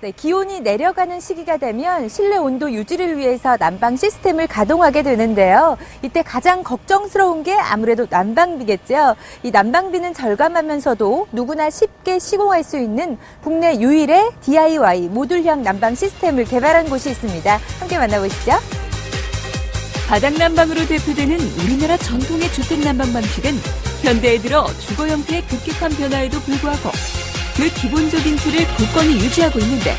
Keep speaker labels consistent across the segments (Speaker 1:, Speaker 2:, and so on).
Speaker 1: 네, 기온이 내려가는 시기가 되면 실내 온도 유지를 위해서 난방 시스템을 가동하게 되는데요. 이때 가장 걱정스러운 게 아무래도 난방비겠죠. 이 난방비는 절감하면서도 누구나 쉽게 시공할 수 있는 국내 유일의 DIY 모듈형 난방 시스템을 개발한 곳이 있습니다. 함께 만나보시죠.
Speaker 2: 바닥 난방으로 대표되는 우리나라 전통의 주택 난방 방식은 현대에 들어 주거 형태의 급격한 변화에도 불구하고 그 기본적인 틀을 굳건히 유지하고 있는데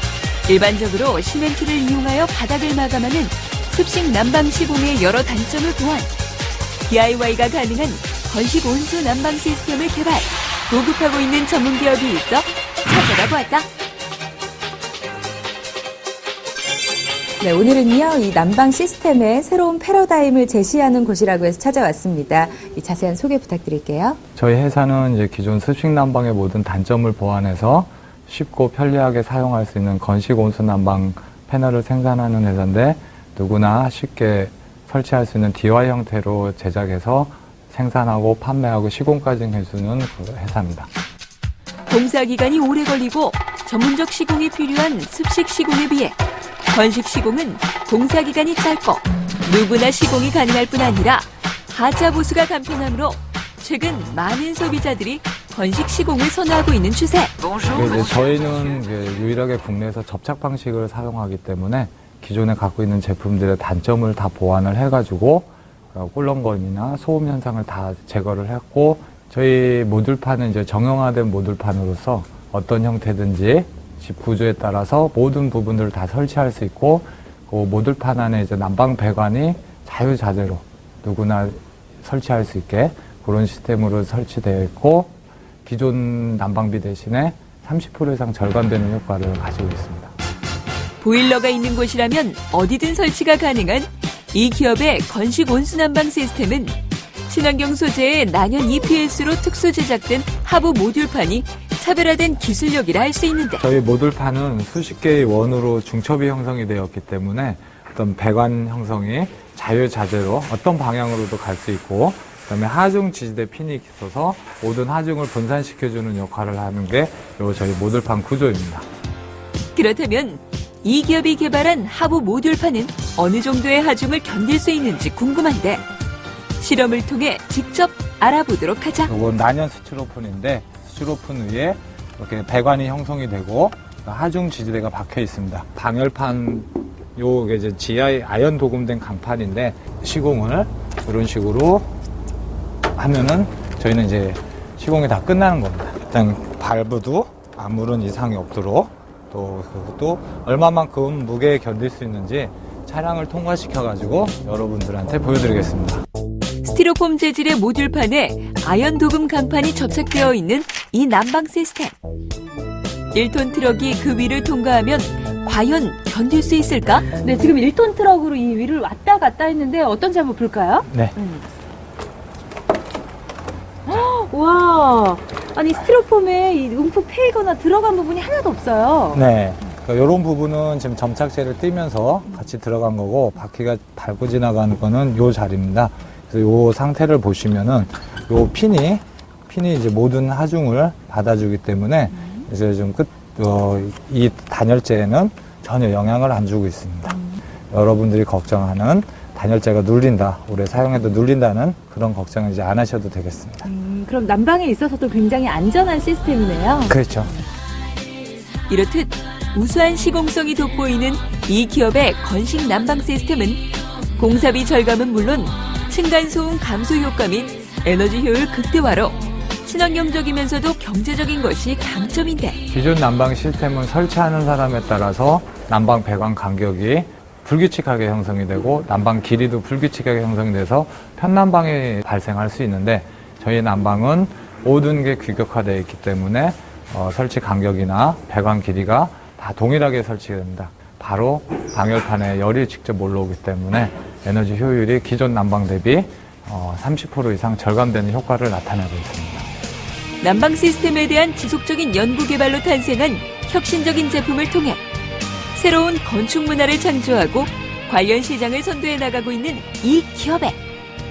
Speaker 2: 일반적으로 시멘트를 이용하여 바닥을 마감하는 습식 난방 시공의 여러 단점을 보완 DIY가 가능한 건식 온수 난방 시스템을 개발 보급하고 있는 전문 기업이 있어 찾아가 보았다.
Speaker 1: 네, 오늘은요, 이 난방 시스템의 새로운 패러다임을 제시하는 곳이라고 해서 찾아왔습니다. 이 자세한 소개 부탁드릴게요.
Speaker 3: 저희 회사는 이제 기존 습식 난방의 모든 단점을 보완해서 쉽고 편리하게 사용할 수 있는 건식 온수 난방 패널을 생산하는 회사인데 누구나 쉽게 설치할 수 있는 DIY 형태로 제작해서 생산하고 판매하고 시공까지 해주는 그 회사입니다.
Speaker 2: 공사 기간이 오래 걸리고 전문적 시공이 필요한 습식 시공에 비해 건식 시공은 공사 기간이 짧고 누구나 시공이 가능할 뿐 아니라 하자 보수가 간편하므로 최근 많은 소비자들이 건식 시공을 선호하고 있는 추세.
Speaker 3: 이제 저희는 이제 유일하게 국내에서 접착 방식을 사용하기 때문에 기존에 갖고 있는 제품들의 단점을 다 보완을 해가지고 어, 꿀렁거림이나 소음 현상을 다 제거를 했고 저희 모듈판은 이제 정형화된 모듈판으로서 어떤 형태든지 집 구조에 따라서 모든 부분들을 다 설치할 수 있고 그 모듈판 안에 이제 난방 배관이 자유자재로 누구나 설치할 수 있게 그런 시스템으로 설치되어 있고 기존 난방비 대신에 30% 이상 절감되는 효과를 가지고 있습니다.
Speaker 2: 보일러가 있는 곳이라면 어디든 설치가 가능한 이 기업의 건식 온수 난방 시스템은 친환경 소재의 난연 EPS로 특수 제작된 하부 모듈판이 차별화된 기술력이라 할 수 있는데
Speaker 3: 저희 모듈판은 수십 개의 원으로 중첩이 형성이 되었기 때문에 어떤 배관 형성이 자유자재로 어떤 방향으로도 갈 수 있고 그다음에 하중 지지대 핀이 있어서 모든 하중을 분산시켜주는 역할을 하는 게 요 저희 모듈판 구조입니다.
Speaker 2: 그렇다면 이 기업이 개발한 하부 모듈판은 어느 정도의 하중을 견딜 수 있는지 궁금한데 실험을 통해 직접 알아보도록 하자.
Speaker 3: 요건 난연 스티로폰인데 스티로폰 위에 이렇게 배관이 형성이 되고 하중 지지대가 박혀 있습니다. 방열판 요게 이제 지하에 아연 도금된 강판인데 시공을 이런 식으로 하면은 저희는 이제 시공이 다 끝나는 겁니다. 일단 발브도 아무런 이상이 없도록 또 그것도 얼마만큼 무게에 견딜 수 있는지 차량을 통과시켜 가지고 여러분들한테 보여드리겠습니다.
Speaker 2: 스티로폼 재질의 모듈판에 아연 도금 강판이 접착되어 있는 이 난방 시스템. 1톤 트럭이 그 위를 통과하면 과연 견딜 수 있을까?
Speaker 1: 네, 지금 1톤 트럭으로 이 위를 왔다 갔다 했는데 어떤지 한번 볼까요?
Speaker 3: 네.
Speaker 1: 와, 아니 스티로폼에 이 움푹 패이거나 들어간 부분이 하나도 없어요.
Speaker 3: 네. 이런 부분은 지금 점착제를 띄면서 같이 들어간 거고 바퀴가 밟고 지나가는 거는 요 자리입니다. 그래서 요 상태를 보시면은 요 핀이 핀이 이제 모든 하중을 받아주기 때문에 이제 좀 끝, 어, 이 단열재에는 전혀 영향을 안 주고 있습니다. 여러분들이 걱정하는 단열재가 눌린다, 오래 사용해도 눌린다는 그런 걱정은 이제 안 하셔도 되겠습니다.
Speaker 1: 음, 그럼 난방에 있어서도 굉장히 안전한 시스템이네요.
Speaker 3: 그렇죠.
Speaker 2: 이렇듯 우수한 시공성이 돋보이는 이 기업의 건식 난방 시스템은 공사비 절감은 물론 층간소음 감소 효과 및 에너지 효율 극대화로 친환경적이면서도 경제적인 것이 강점인데
Speaker 3: 기존 난방 시스템은 설치하는 사람에 따라서 난방 배관 간격이 불규칙하게 형성이 되고 난방 길이도 불규칙하게 형성이 돼서 편난방이 발생할 수 있는데 저희 난방은 모든 게 규격화되어 있기 때문에 어, 설치 간격이나 배관 길이가 다 동일하게 설치됩니다. 바로 방열판에 열이 직접 올라오기 때문에 에너지 효율이 기존 난방 대비 어, 30% 이상 절감되는 효과를 나타내고 있습니다.
Speaker 2: 난방 시스템에 대한 지속적인 연구 개발로 탄생한 혁신적인 제품을 통해 새로운 건축 문화를 창조하고 관련 시장을 선도해 나가고 있는 이 기업의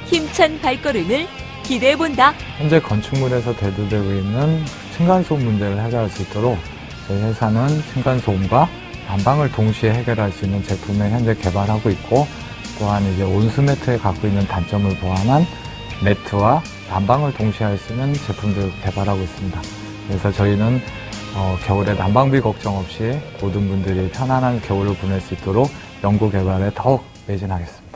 Speaker 2: 힘찬 발걸음을 기대해 본다.
Speaker 3: 현재 건축물에서 대두되고 있는 층간소음 문제를 해결할 수 있도록 저희 회사는 층간소음과 난방을 동시에 해결할 수 있는 제품을 현재 개발하고 있고 또한 이제 온수 매트에 갖고 있는 단점을 보완한 매트와 난방을 동시에 할 수 있는 제품들을 개발하고 있습니다. 그래서 저희는 어, 겨울에 난방비 걱정 없이 모든 분들이 편안한 겨울을 보낼 수 있도록 연구 개발에 더욱 매진하겠습니다.